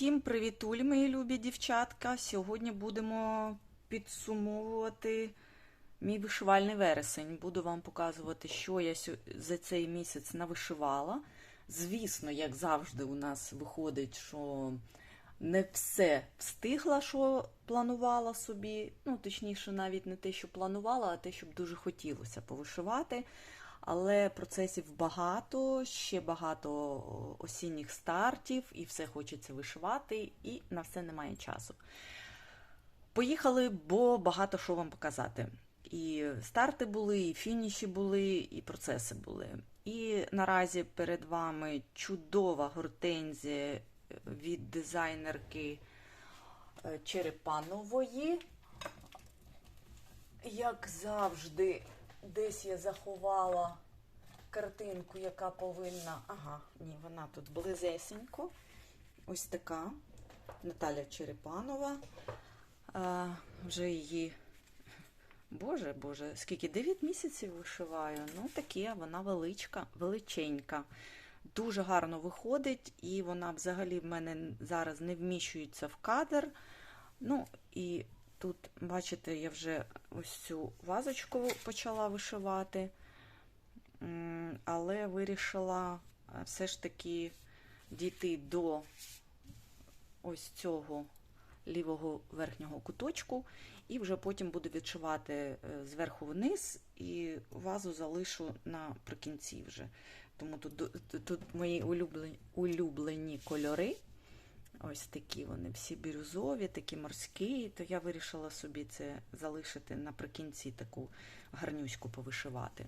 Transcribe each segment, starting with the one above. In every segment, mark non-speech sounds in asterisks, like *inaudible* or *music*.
Всім привітуль, мої любі дівчатка. Сьогодні будемо підсумовувати мій вишивальний вересень. Буду вам показувати, що я за цей місяць навишивала. Звісно, як завжди, у нас виходить, що не все встигла, що планувала собі. Ну, точніше, навіть не те, що планувала, а те, щоб дуже хотілося повишивати. Але процесів багато, ще багато осінніх стартів, і все хочеться вишивати, і на все немає часу. Поїхали, бо багато що вам показати. І старти були, і фініші були, і процеси були. І наразі перед вами чудова гортензія від дизайнерки е, Черепанової. Як завжди, десь я заховала картинку, яка повинна. Ага, ні, вона тут близесенько. Ось така Наталя Черепанова. А, вже її. Боже, Боже, скільки 9 місяців вишиваю. Ну, таке, вона величка, величенька. Дуже гарно виходить, і вона взагалі в мене зараз не вміщується в кадр. Ну, і тут, бачите, я вже ось цю вазочку почала вишивати, але вирішила е, все ж таки дійти до ось цього лівого верхнього куточку, і вже потім буду відшивати е, зверху вниз, і вазу залишу наприкінці вже. Тому тут, тут, тут мої улюблені, улюблені кольори. Ось такі вони всі бірюзові, такі морські, то я вирішила собі це залишити наприкінці таку гарнюську повишивати.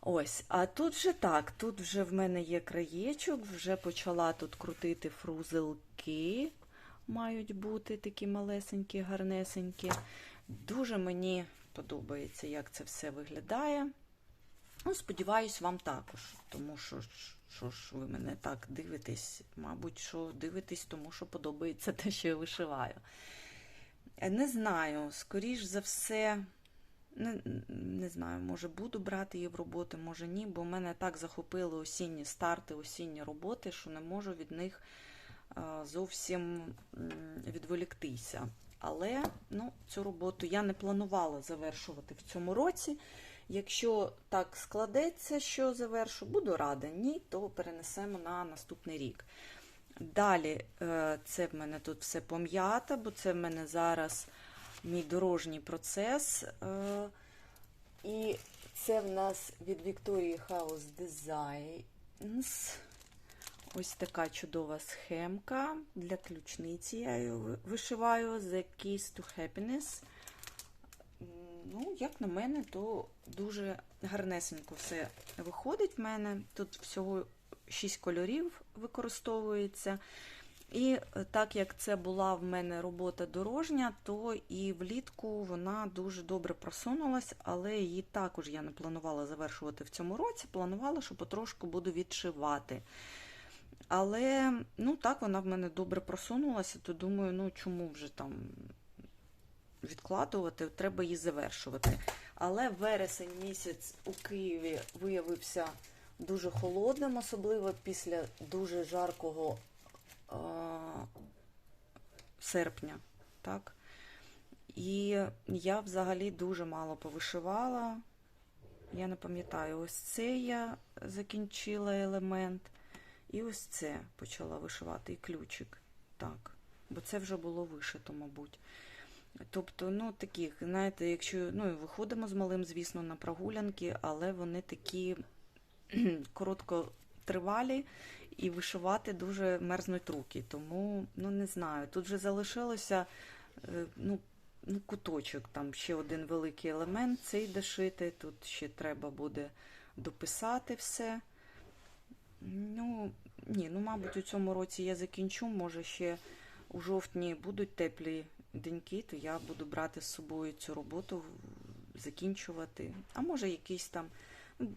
Ось, а тут вже так, тут вже в мене є краєчок, вже почала тут крутити фрузелки, мають бути такі малесенькі, гарнесенькі. Дуже мені подобається, як це все виглядає. Ну, сподіваюсь, вам також, тому що, що ж ви мене так дивитесь, мабуть, що дивитесь, тому що подобається те, що я вишиваю. Е, Не знаю, скоріш за все, не, не знаю, може буду брати її в роботи, може ні, бо мене так захопили осінні старти, осінні роботи, що не можу від них е, зовсім відволіктися. Але ну, цю роботу я не планувала завершувати в цьому році. Якщо так складеться, що завершу, буду рада. Ні, то перенесемо на наступний рік. Далі, е, це в мене тут все пом'ята, бо це в мене зараз мій дорожній процес. Е, І це в нас від Victoria House Designs. Ось така чудова схемка для ключниці. Я її вишиваю The Keys to Happiness. Ну, як на мене, то дуже гарнесенько все виходить в мене. Тут всього 6 кольорів використовується. І так як це була в мене робота дорожня, то і влітку вона дуже добре просунулась, але її також я не планувала завершувати в цьому році. Планувала, що потрошку буду відшивати. Але ну так вона в мене добре просунулася, то думаю, ну чому вже там відкладувати, треба її завершувати. Але вересень місяць у Києві виявився дуже холодним, особливо після дуже жаркого е- серпня. Так? І я взагалі дуже мало повишивала. Я не пам'ятаю, ось це я закінчила елемент. І ось це почала вишивати, і ключик. Так. Бо це вже було вишито, мабуть. Тобто, ну, таких, знаєте, якщо ну, виходимо з малим, звісно, на прогулянки, але вони такі *clears throat* короткотривалі і вишивати дуже мерзнуть руки. Тому, ну не знаю, тут вже залишилося е, ну, ну, куточок, там ще один великий елемент, цей дошити, тут ще треба буде дописати все. Ну, ні, ну, мабуть, у цьому році я закінчу, може ще у жовтні будуть теплі деньки, то я буду брати з собою цю роботу, закінчувати. А може якийсь там.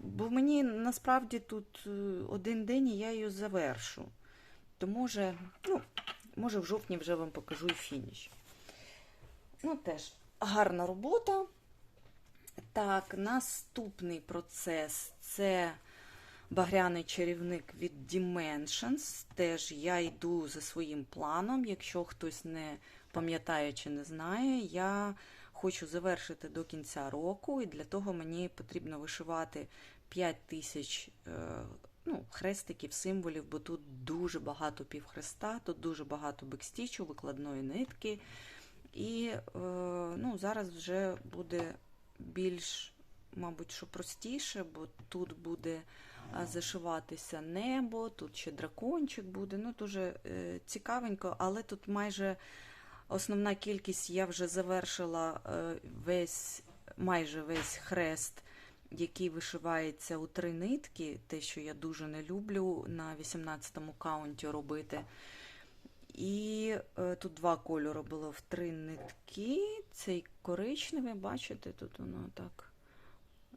Бо мені насправді тут е, один день і я її завершу. То може, ну, може в жовтні вже вам покажу і фініш. Ну, теж гарна робота. Так, наступний процес це багряний чарівник від Dimensions. Теж я йду за своїм планом. Якщо хтось не пам'ятає чи не знає, я хочу завершити до кінця року, і для того мені потрібно вишивати 5 тисяч е, ну, хрестиків, символів, бо тут дуже багато півхреста, тут дуже багато бекстічу, викладної нитки. І е, ну, зараз вже буде більш, мабуть, що простіше, бо тут буде а, зашиватися небо, тут ще дракончик буде. Ну, дуже е, цікавенько, але тут майже основна кількість я вже завершила е, весь, майже весь хрест, який вишивається у три нитки, те, що я дуже не люблю на 18-му каунті робити. І е, тут два кольори було в три нитки. Цей коричневий, бачите, тут воно так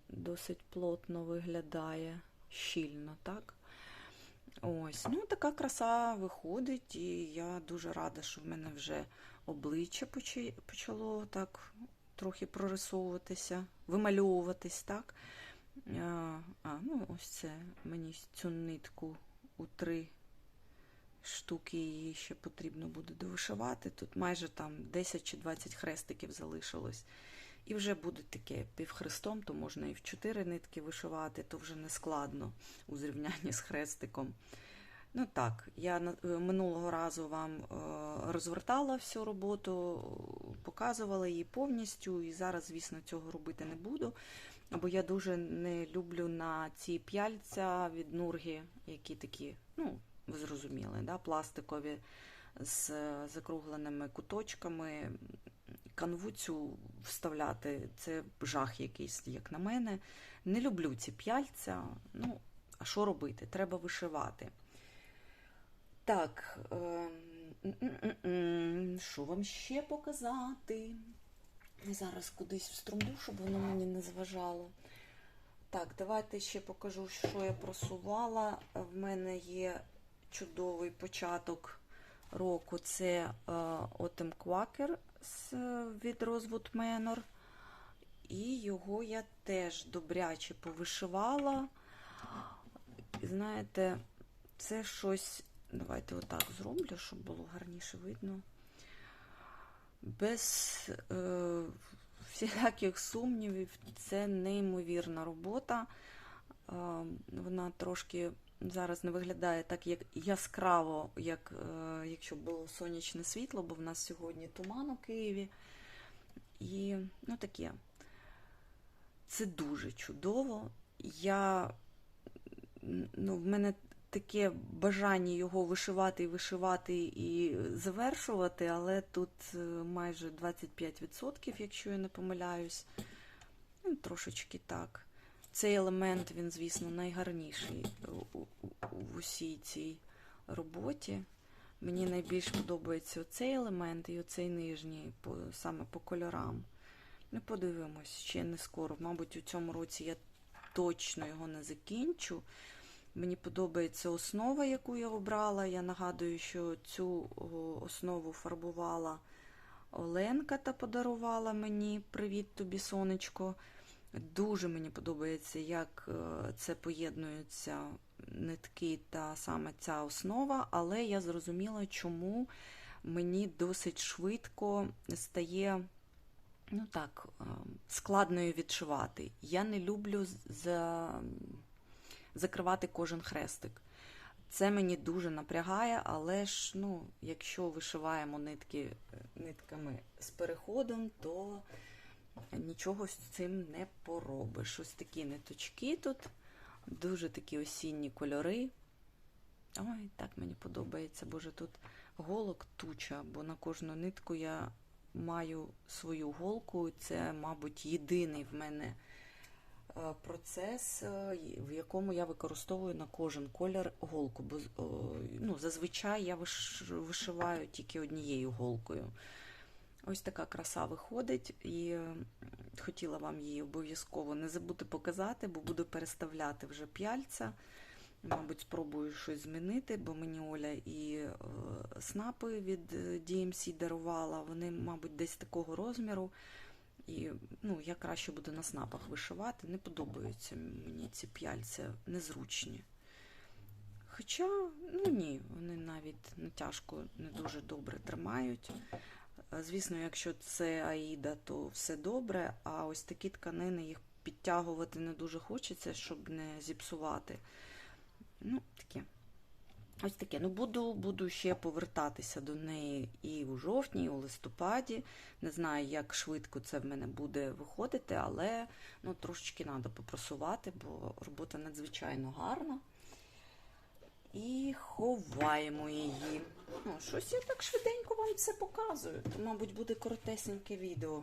досить плотно виглядає, щільно, так? Ось, ну така краса виходить, і я дуже рада, що в мене вже обличчя почало так трохи прорисовуватися, вимальовуватись, так? А, ну ось це мені цю нитку у три штуки її ще потрібно буде довишивати. Тут майже там 10 чи 20 хрестиків залишилось. І вже буде таке півхрестом, то можна і в 4 нитки вишивати, то вже не складно у зрівнянні з хрестиком. Ну так, я е, минулого разу вам е, розвертала всю роботу, показувала її повністю, і зараз, звісно, цього робити не буду. Бо я дуже не люблю на ці п'яльця від нурги, які такі, ну, ви зрозуміли, да, пластикові з закругленими куточками. Канву цю вставляти це жах якийсь, як на мене. Не люблю ці п'яльця. Ну, а що робити? Треба вишивати. Так, ем, що вам ще показати? Зараз кудись вструмлю, щоб воно мені не зважало. Так, давайте ще покажу, що я просувала. В мене є чудовий початок року. Це Quaker з, від Rosewood Manor. І його я теж добряче повишивала. Знаєте, це щось. Давайте отак зроблю, щоб було гарніше видно. Без е, всіляких сумнівів, це неймовірна робота. Е, вона трошки зараз не виглядає так як яскраво, як е, якщо було сонячне світло, бо в нас сьогодні туман у Києві. І ну таке. Це дуже чудово. Я, ну, в мене таке бажання його вишивати і вишивати і завершувати, але тут е, майже 25%, якщо я не помиляюсь. Ну, трошечки так. Цей елемент, він, звісно, найгарніший в усій цій роботі. Мені найбільш подобається оцей елемент і оцей нижній, по, саме по кольорам. Ми подивимось, ще не скоро. Мабуть, у цьому році я точно його не закінчу. Мені подобається основа, яку я обрала. Я нагадую, що цю основу фарбувала Оленка та подарувала мені Привіт тобі, сонечко. Дуже мені подобається, як це поєднуються нитки та саме ця основа, але я зрозуміла, чому мені досить швидко стає ну так, складною відшивати. Я не люблю за закривати кожен хрестик. Це мені дуже напрягає, але ж, ну, якщо вишиваємо нитки нитками з переходом, то нічого з цим не поробиш. Ось такі ниточки тут, дуже такі осінні кольори. Ой, так мені подобається, боже, тут голок туча, бо на кожну нитку я маю свою голку. Це, мабуть, єдиний в мене процес, в якому я використовую на кожен колір голку. Бо ну, зазвичай я вишиваю тільки однією голкою. Ось така краса виходить, і хотіла вам її обов'язково не забути показати, бо буду переставляти вже п'яльця. Мабуть, спробую щось змінити, бо мені Оля і снапи від DMC дарувала. Вони, мабуть, десь такого розміру. І ну, я краще буду на снапах вишивати. Не подобаються мені ці п'яльця незручні. Хоча, ну ні, вони навіть натяжку не дуже добре тримають. Звісно, якщо це Аїда, то все добре, а ось такі тканини їх підтягувати не дуже хочеться, щоб не зіпсувати. Ну, таке. Ось таке. Ну, буду, буду ще повертатися до неї і у жовтні, і у листопаді. Не знаю, як швидко це в мене буде виходити, але ну, трошечки треба попросувати, бо робота надзвичайно гарна. І ховаємо її. Ну, щось я так швиденько вам це показую. То, мабуть, буде коротесеньке відео.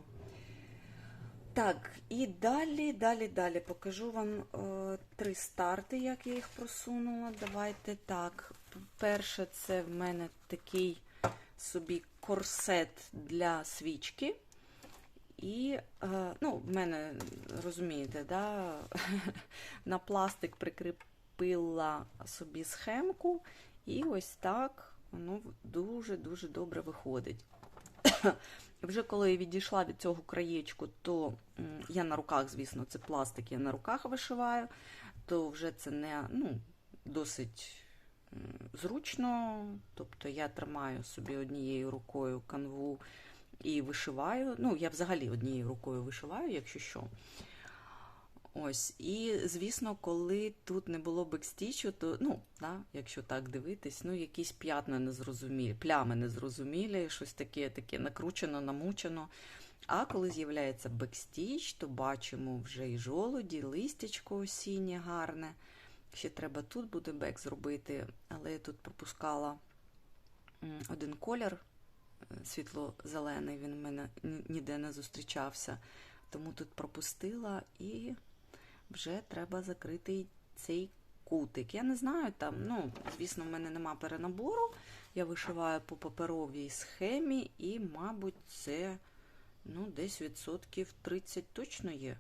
Так, і далі, далі, далі покажу вам е, три старти, як я їх просунула. Давайте так. Перше, це в мене такий собі корсет для свічки. І, е, ну, в мене, розумієте, да, *laughs* на пластик прикріпила собі схемку, і ось так воно дуже-дуже добре виходить. *coughs* Вже коли я відійшла від цього краєчку, то я на руках, звісно, це пластик, я на руках вишиваю, то вже це не ну, досить зручно. Тобто я тримаю собі однією рукою канву і вишиваю. Ну, я взагалі однією рукою вишиваю, якщо що. Ось, і звісно, коли тут не було бекстічу, то ну, да, якщо так дивитись, ну якісь п'ятна незрозумілі, плями незрозумілі, щось таке, таке накручено, намучено. А коли з'являється бекстіч, то бачимо вже і жолуді, листячко осіннє гарне. Ще треба тут буде бек зробити, але я тут пропускала один колір е, світло-зелений, він в мене ніде не зустрічався. Тому тут пропустила і вже треба закрити цей кутик. Я не знаю, там, ну, звісно, в мене нема перенабору. Я вишиваю по паперовій схемі, і, мабуть, це ну, десь відсотків 30 точно є.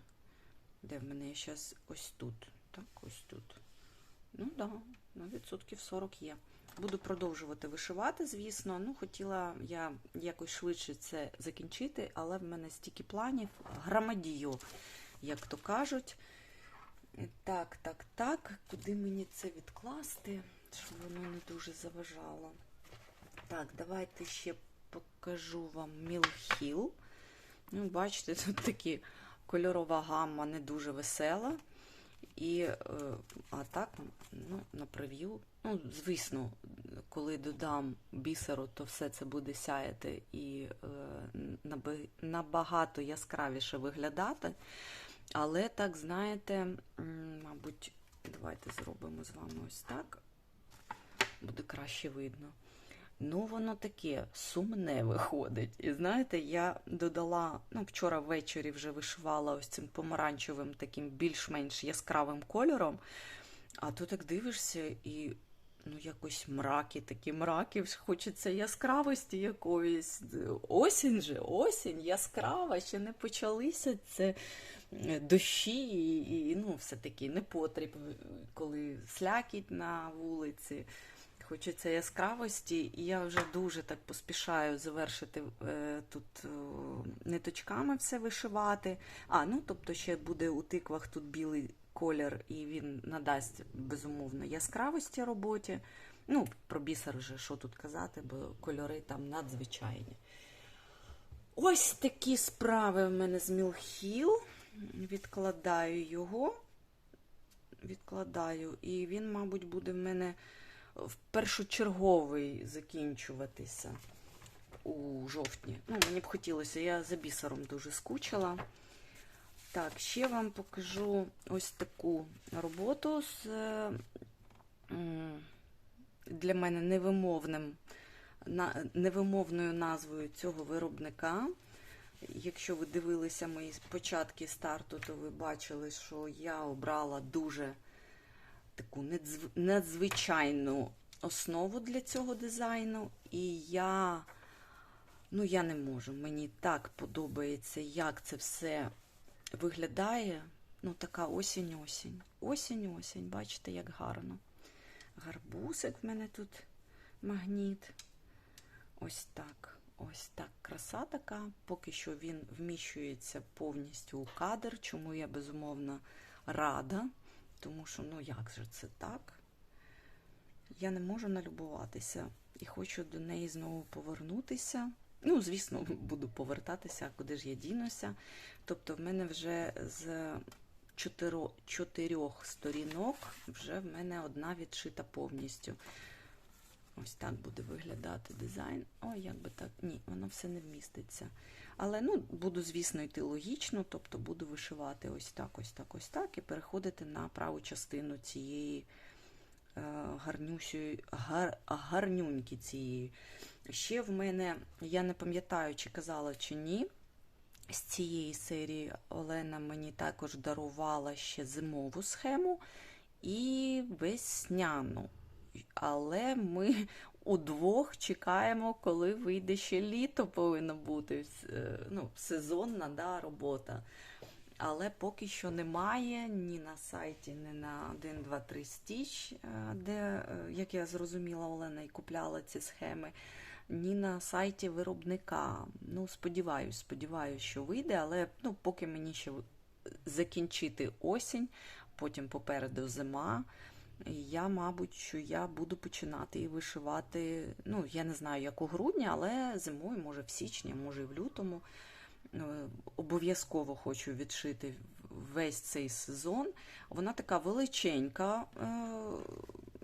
Де в мене зараз ось тут. Так, ось тут. Ну так, да, ну, відсотків 40 є. Буду продовжувати вишивати, звісно. Ну, хотіла я якось швидше це закінчити, але в мене стільки планів, громадію, як то кажуть. Так, так, так. Куди мені це відкласти, щоб воно не дуже заважало? Так, давайте ще покажу вам Мілхіл. Ну, бачите, тут такі кольорова гамма не дуже весела. І, е, а так, ну, на прев'ю, ну, звісно, коли додам бісеру, то все це буде сяяти і е, набагато яскравіше виглядати. Але так, знаєте, мабуть, давайте зробимо з вами ось так. Буде краще видно. Ну, воно таке сумне виходить. І знаєте, я додала, ну, вчора ввечері вже вишивала ось цим помаранчевим, таким більш-менш яскравим кольором. А тут так дивишся і ну, якось мраки, такі мраки, хочеться яскравості якоїсь. Осінь же, осінь, яскрава, ще не почалися це е, дощі і, і ну, все-таки непотріб, коли слякіть на вулиці. Хочеться яскравості, і я вже дуже так поспішаю завершити е, тут е, ниточками все вишивати. А, ну тобто ще буде у тиквах тут білий колір, і він надасть безумовно яскравості роботі. Ну, про бісер вже що тут казати, бо кольори там надзвичайні. Ось такі справи в мене з Мілхіл. Відкладаю його. Відкладаю, і він, мабуть, буде в мене в першочерговий закінчуватися у жовтні. Ну, мені б хотілося, я за бісером дуже скучила. Так, ще вам покажу ось таку роботу з е, для мене невимовним, невимовною назвою цього виробника. Якщо ви дивилися мої початки старту, то ви бачили, що я обрала дуже таку надзв- надзвичайну основу для цього дизайну. І я, ну, я не можу. Мені так подобається, як це все виглядає. Ну, така осінь-осінь. Осінь-осінь. Бачите, як гарно. Гарбусик в мене тут магніт. Ось так. Ось так краса така. Поки що він вміщується повністю у кадр, чому я безумовно рада. Тому що, ну як же це так? Я не можу налюбуватися і хочу до неї знову повернутися. Ну, звісно, буду повертатися, куди ж я дінуся. Тобто, в мене вже з чотиро, чотирьох сторінок вже в мене одна відшита повністю. Ось так буде виглядати дизайн. Ой, як би так. Ні, воно все не вміститься. Але ну, буду, звісно, йти логічно, тобто буду вишивати ось так, ось так, ось так, і переходити на праву частину цієї е, гарнющої, гар, гарнюньки цієї. Ще в мене, я не пам'ятаю, чи казала, чи ні. З цієї серії Олена мені також дарувала ще зимову схему і весняну. Але ми удвох чекаємо, коли вийде ще літо, повинно бути е, ну, сезонна да, робота. Але поки що немає ні на сайті, ні на 1, 2, 3 Stitch, е, де, е, як я зрозуміла, Олена і купляла ці схеми, ні на сайті виробника. Ну, сподіваюсь, сподіваюсь, що вийде, але ну, поки мені ще закінчити осінь, потім попереду зима. Я, мабуть, що я буду починати і вишивати, ну, я не знаю, як у грудні, але зимою, може, в січні, може, і в лютому. Обов'язково хочу відшити весь цей сезон. Вона така величенька.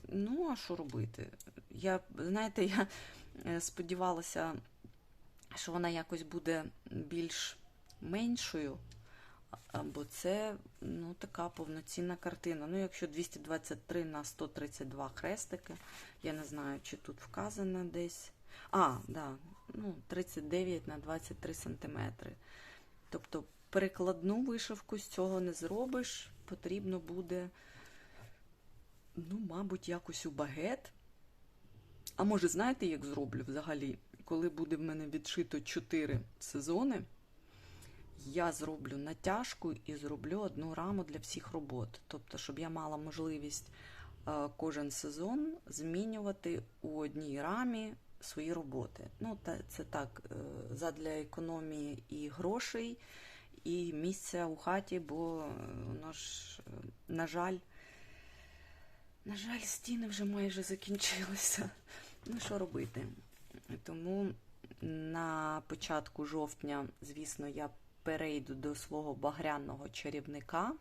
Ну, а що робити? Я, знаєте, я сподівалася, що вона якось буде більш меншою. Бо це ну, така повноцінна картина. Ну, якщо 223 на 132 хрестики, я не знаю, чи тут вказано десь. А, да, ну, 39 на 23 сантиметри. Тобто перекладну вишивку з цього не зробиш, потрібно буде, ну, мабуть, якось у багет. А може, знаєте, як зроблю взагалі? Коли буде в мене відшито 4 сезони, я зроблю натяжку і зроблю одну раму для всіх робот. Тобто, щоб я мала можливість е, кожен сезон змінювати у одній рамі свої роботи. Ну, це так, е, задля економії і грошей, і місця у хаті, бо воно ж, е, на жаль, на жаль, стіни вже майже закінчилися. Ну, що робити? Тому на початку жовтня, звісно, я перейду до свого багряного чарівника,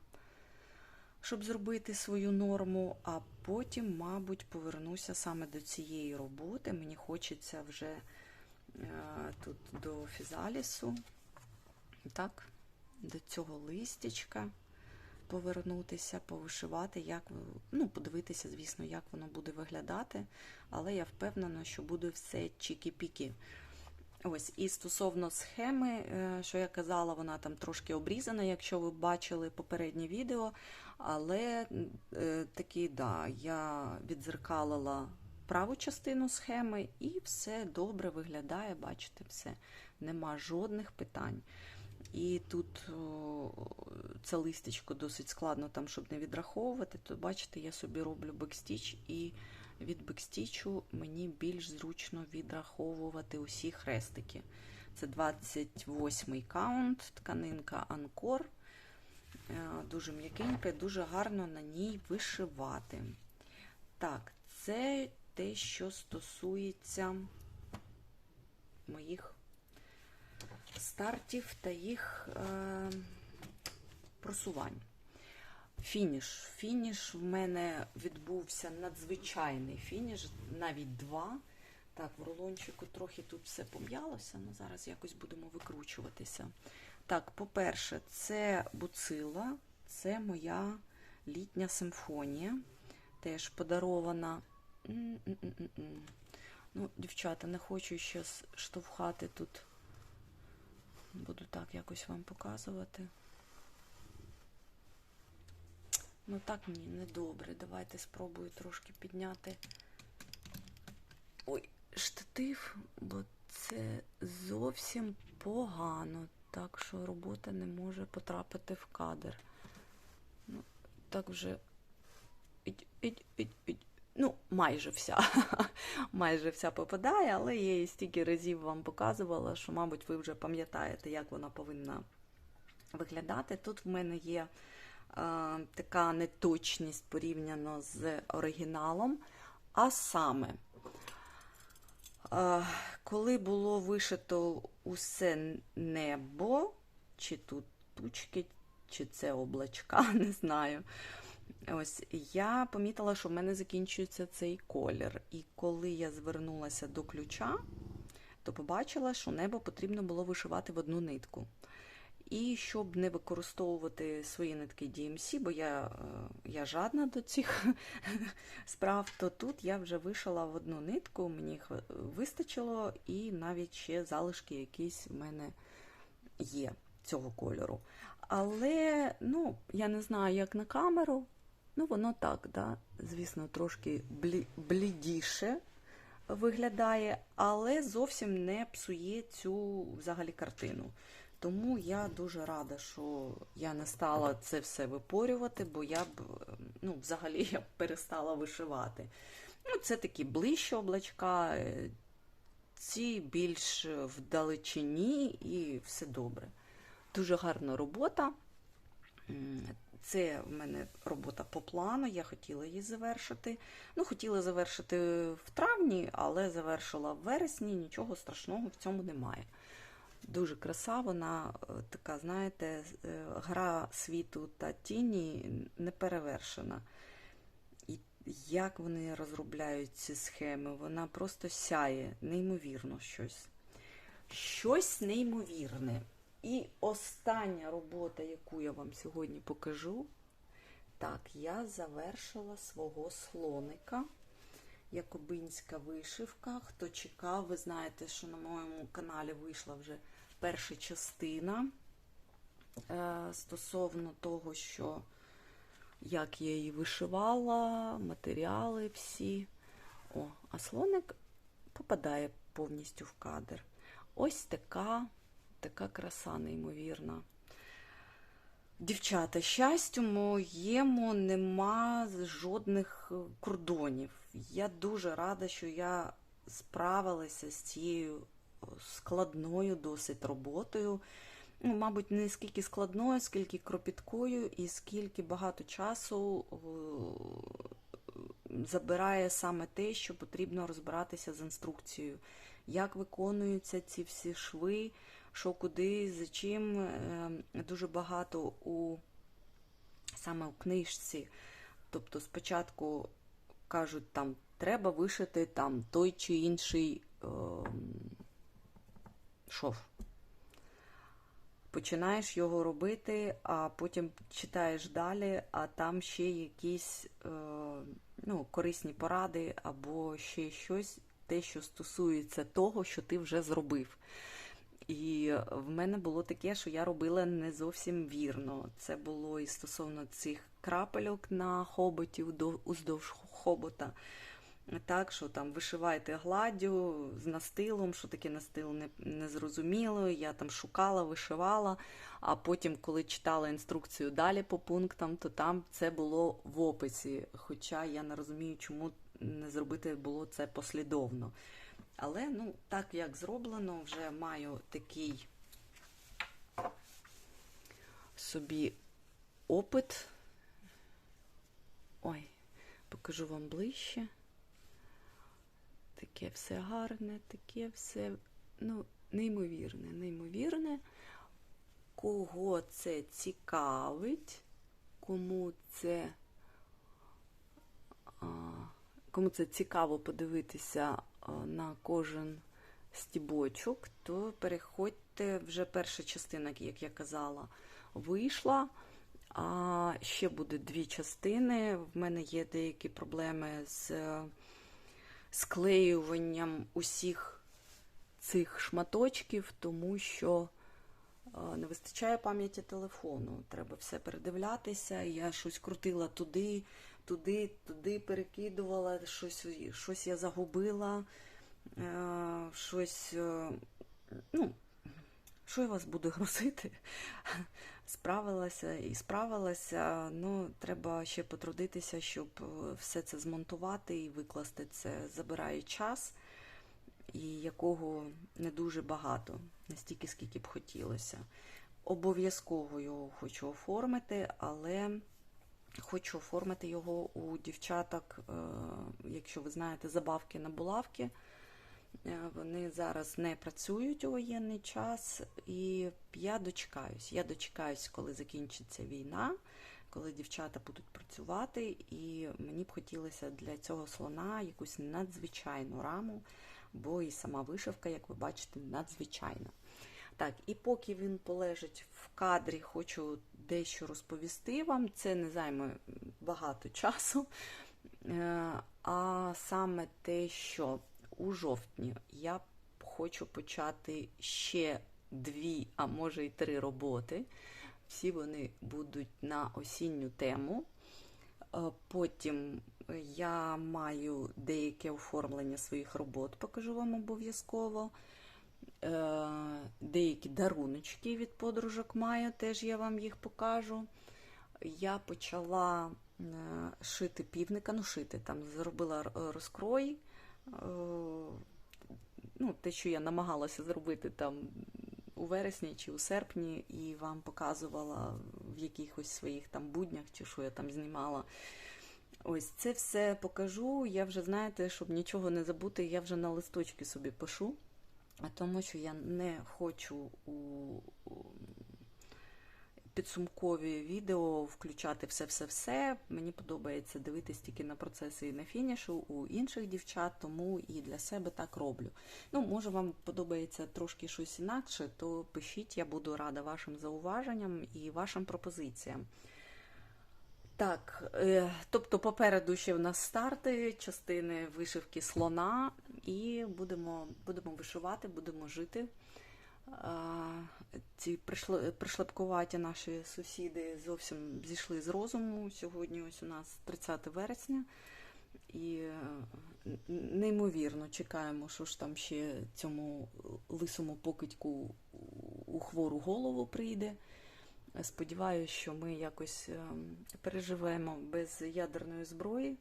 щоб зробити свою норму, а потім, мабуть, повернуся саме до цієї роботи. Мені хочеться вже е, тут до фізалісу, так, до цього листячка повернутися, повишивати, як, ну, подивитися, звісно, як воно буде виглядати. Але я впевнена, що буде все чікі-пікі. Ось, і стосовно схеми, е, що я казала, вона там трошки обрізана, якщо ви бачили попереднє відео. Але е, таки, да, я відзеркалила праву частину схеми, і все добре виглядає, бачите, все, нема жодних питань. І тут це листечко досить складно, там, щоб не відраховувати, то бачите, я собі роблю бекстіч, і від бекстічу мені більш зручно відраховувати усі хрестики. Це 28-й каунт, тканинка Анкор. Е, дуже м'якенька дуже гарно на ній вишивати. Так, це те, що стосується моїх стартів та їх е, просувань. Фініш. Фініш в мене відбувся надзвичайний фініш, навіть два. Так, в рулончику трохи тут все пом'ялося, але зараз якось будемо викручуватися. Так, по-перше, це буцила, це моя літня симфонія, теж подарована. Ну, Дівчата, не хочу ще штовхати тут. Буду так якось вам показувати. Ну так ні, не добре. Давайте спробую трошки підняти ой, штатив, бо це зовсім погано. Так що робота не може потрапити в кадр. Ну, Так вже. Ну, майже вся. *laughs* майже вся попадає, але я її стільки разів вам показувала, що, мабуть, ви вже пам'ятаєте, як вона повинна виглядати. Тут в мене є така неточність порівняно з оригіналом. А саме, е, коли було вишито усе небо, чи тут тучки, чи це облачка, *laughs* не знаю. Ось я помітила, що в мене закінчується цей колір. І коли я звернулася до ключа, то побачила, що небо потрібно було вишивати в одну нитку. І щоб не використовувати свої нитки DMC, бо я, е, я жадна до цих *laughs* справ, то тут я вже вишила в одну нитку, мені їх вистачило, і навіть ще залишки якісь в мене є цього кольору. Але ну, я не знаю, як на камеру. Ну, воно так, да, звісно, трошки блі, блідіше виглядає, але зовсім не псує цю взагалі картину. Тому я дуже рада, що я не стала це все випорювати, бо я б ну, взагалі я б перестала вишивати. Ну, Це такі ближчі облачка, е, ці більш вдалечині і все добре. Дуже гарна робота. Це в мене робота по плану, я хотіла її завершити. Ну, хотіла завершити в травні, але завершила в вересні, нічого страшного в цьому немає. Дуже краса, вона е, така, знаєте, е, гра світу та тіні не перевершена. І як вони розробляють ці схеми, вона просто сяє, неймовірно щось. Щось неймовірне. І остання робота, яку я вам сьогодні покажу, так, я завершила свого слоника. Якобинська вишивка. Хто чекав, ви знаєте, що на моєму каналі вийшла вже перша частина е, стосовно того, що як я її вишивала, матеріали всі. О, а слоник попадає повністю в кадр. Ось така така краса, неймовірна. Дівчата, щастю моєму нема жодних кордонів. Я дуже рада, що я справилася з цією складною досить роботою. Ну, Мабуть, не скільки складною, скільки кропіткою, і скільки багато часу забирає саме те, що потрібно розбиратися з інструкцією, як виконуються ці всі шви що куди, за чим. Ем, дуже багато у саме у книжці. Тобто спочатку кажуть, там треба вишити там той чи інший е, шов. Починаєш його робити, а потім читаєш далі, а там ще якісь е, ну, корисні поради або ще щось, те, що стосується того, що ти вже зробив. І в мене було таке, що я робила не зовсім вірно. Це було і стосовно цих крапельок на хоботі, уздовж хобота. Так, що там вишивайте гладдю з настилом, що таке настил не, не зрозуміло. Я там шукала, вишивала, а потім, коли читала інструкцію далі по пунктам, то там це було в описі. Хоча я не розумію, чому не зробити було це послідовно. Але, ну, так як зроблено, вже маю такий собі опит. Ой, покажу вам ближче. Таке все гарне, таке все, ну, неймовірне, неймовірне. Кого це цікавить, кому це, кому це цікаво подивитися на кожен стібочок, то переходьте вже перша частина, як я казала, вийшла. А ще буде дві частини. В мене є деякі проблеми з склеюванням усіх цих шматочків, тому що не вистачає пам'яті телефону. Треба все передивлятися. Я щось крутила туди, туди, туди перекидувала, щось щось я загубила, е, щось, е, ну, що я вас буду грузити? Справилася і справилася. Ну, треба ще потрудитися, щоб е, все це змонтувати і викласти це. Забирає час, і якого не дуже багато, настільки, скільки б хотілося. Обов'язково його хочу оформити, але хочу оформити його у дівчаток, е, якщо ви знаєте, забавки на булавки. Е, Вони зараз не працюють у воєнний час, і я дочекаюсь. Я дочекаюсь, коли закінчиться війна, коли дівчата будуть працювати, і мені б хотілося для цього слона якусь надзвичайну раму, бо і сама вишивка, як ви бачите, надзвичайна. Так, і поки він полежить в кадрі, хочу дещо розповісти вам. Це не займе багато часу. Е, А саме те, що у жовтні я хочу почати ще дві, а може й три роботи. Всі вони будуть на осінню тему. Е, Потім я маю деяке оформлення своїх робот, покажу вам обов'язково. Е, Деякі даруночки від подружок маю, теж я вам їх покажу. Я почала е, шити півника, ну шити, там зробила розкрой. Е, Ну, те, що я намагалася зробити там у вересні чи у серпні, і вам показувала в якихось своїх там буднях, чи що я там знімала. Ось це все покажу. Я вже, знаєте, щоб нічого не забути, я вже на листочки собі пишу, тому що я не хочу у підсумкові відео включати все-все-все. Мені подобається дивитись тільки на процеси і на фінішу у інших дівчат, тому і для себе так роблю. Ну, може, вам подобається трошки щось інакше, то пишіть, я буду рада вашим зауваженням і вашим пропозиціям. Так, е, тобто попереду ще в нас старти, частини вишивки слона, і будемо, будемо вишивати, будемо жити. Ці пришла- пришлепкуваті наші сусіди зовсім зійшли з розуму. Сьогодні ось у нас 30 вересня. І е, неймовірно чекаємо, що ж там ще цьому лисому покидьку у хвору голову прийде. Сподіваюся, що ми якось ем, переживемо без ядерної зброї.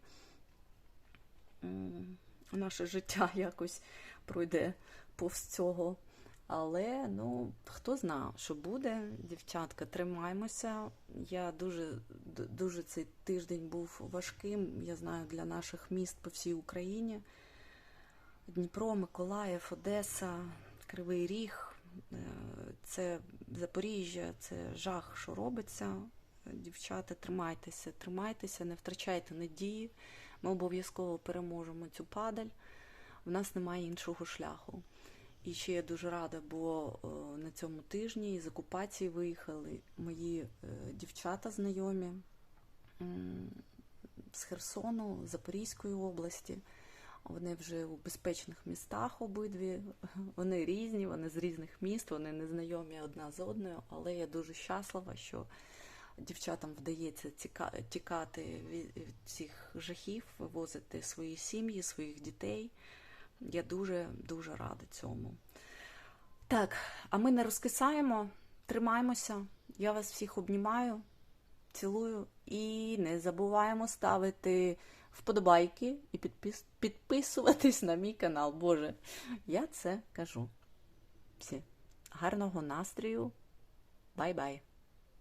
Наше життя *laughs* якось пройде повз цього. Але ну, хто знає, що буде, дівчатка, тримаймося. Я дуже, дуже цей тиждень був важким. Я знаю, для наших міст по всій Україні. Дніпро, Миколаїв, Одеса, Кривий Ріг. Е, Це Запоріжжя, це жах, що робиться. Дівчата, тримайтеся, тримайтеся, не втрачайте надії. Ми обов'язково переможемо цю падаль. В нас немає іншого шляху. І ще я дуже рада, бо е, на цьому тижні із окупації виїхали мої е, дівчата знайомі з Херсону, Запорізької області. Вони вже у безпечних містах обидві. *laughs* Вони різні, вони з різних міст, вони не знайомі одна з одною, але я дуже щаслива, що дівчатам вдається тікати від цих жахів, вивозити свої сім'ї, своїх дітей. Я дуже дуже рада цьому. Так, а ми не розкисаємо, тримаємося. Я вас всіх обнімаю, цілую і не забуваємо ставити вподобайки і підпис... підписуватись на мій канал. Боже, я це кажу. Всі. Гарного настрою. Бай-бай.